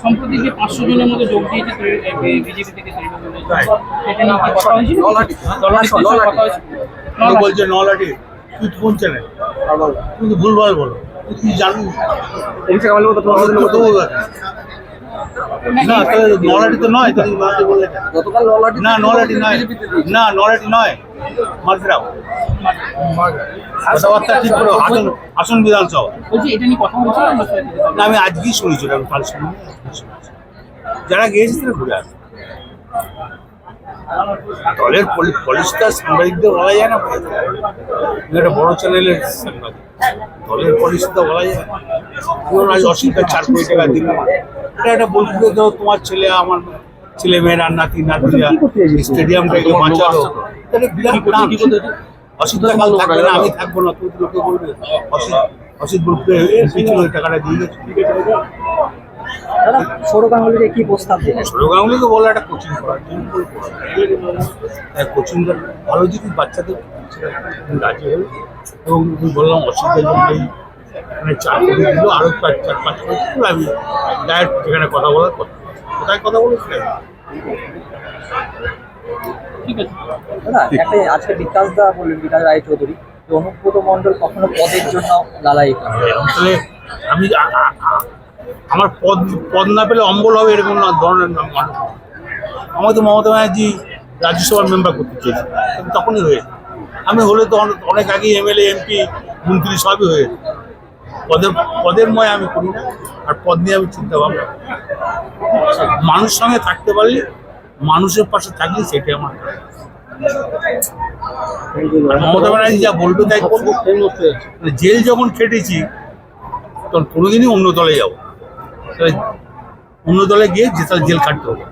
সম্প্রতি যে পাঁচশো জনের মধ্যে যোগ দিয়েছে বিজেপি থেকে এটা নিয়ে কি কথা হয়েছিল? দলনেত্রীর কথা হয়েছিল? বলছে নলাটি তুই তো কোন চ্যানেল তুমি তো ভুলভাল বলো। তুই জানি না নলাটি তো নয় না নলাটি নয়। না নলাটি নয় কথাবার্তা ঠিক করে আসন আসন বিধানসভা? না আমি আজকেই শুনেছি আমি কাল শুনি যারা গিয়েছে তারা ঘুরে আসবে। দলের পলিসিটা সাংবাদিকদের বলা যায় না একটা বড় চ্যানেলের সাংবাদিক। দলের পলিসি তো বলা যায় না। আজ অসুবিধা চার কোটি টাকা দিল এটা একটা ধরো তোমার ছেলে আমার ছেলে মেয়েরা নাতি নাতিরা স্টেডিয়ামটাকে বাঁচালো। এটা বিরাট। অসুবিধা কাল থাকবে না আমি থাকব না তুই লোকে বলবে। অসিত এমপি ওই টাকাটা দিয়ে গেছে সৌরভ গাঙ্গুলিকে কি প্রস্তাব দিলেন? সৌরভ গাঙ্গুলিকে বলল একটা কোচিং করার জন্য কোচিং ভালো যদি বাচ্চাদের রাজি হলো এবং বললাম অসুবিধা জন্য এই মানে চার দিল আরও চার চার পাঁচ আমি ডাইরেক্ট যেখানে কথা বলার কথা। কোথায় কথা বলেছিলেন ঠিক আছে। দাদা একটা আজকে বিকাশ দা বললেন বিকাশ রায় চৌধুরী যে অনুব্রত মন্ডল কখনো পদের জন্য লালাই করে আমি আমার পদ পদ না পেলে অম্বল হবে এরকম ধরনের মানুষ। মমতা ব্যানার্জি রাজ্যসভার মেম্বার করতে চেয়েছি তখনই হয়ে আমি হলে তো অনেক- আগেই এমএলএ এমপি মন্ত্রী সবই হয়ে। পদের পদের ময় আমি করি না, আর পদ নিয়ে আমি চিন্তা ভাবনা মানুষ সঙ্গে থাকতে পারলে, মানুষের পাশে থাকলে সেটাই আমার মমতা ব্যানার্জি যা বলবে তাই করব। মানে জেল যখন খেটেছি, তখন কোনোদিনই অন্য দলে যাব অন্য দলে গিয়ে যে তাহলে জেল কাটতে হবে।